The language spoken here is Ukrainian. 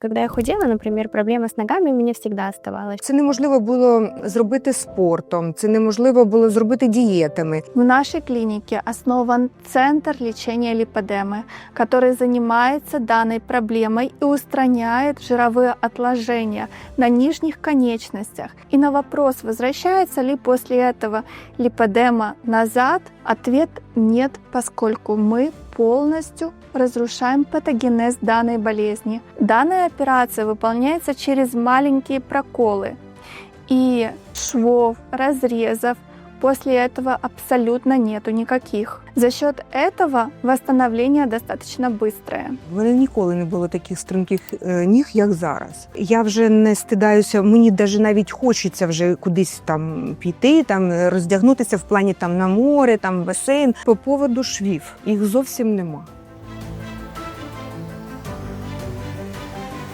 Когда я худела, например, проблема с ногами у меня всегда оставалась. Це неможливо було зробити спортом, це неможливо було зробити дієтами. В нашей клинике основан Центр лечения липодемы, который занимается данной проблемой и устраняет жировые отложения на нижних конечностях. И на вопрос, возвращается ли после этого липодема назад, Ответ нет, поскольку мы полностью разрушаем патогенез данной болезни. Данная операция выполняется через маленькие проколы и швов, разрезов, После этого абсолютно нету никаких. За счет этого восстановление достаточно быстрое. У мене ніколи не було таких струнких е, ніг, як зараз. Я вже не стидаюся, мені даже навіть хочеться вже кудись там піти, там роздягнутися в плані там на море, там басейн. По поводу швів їх зовсім нема.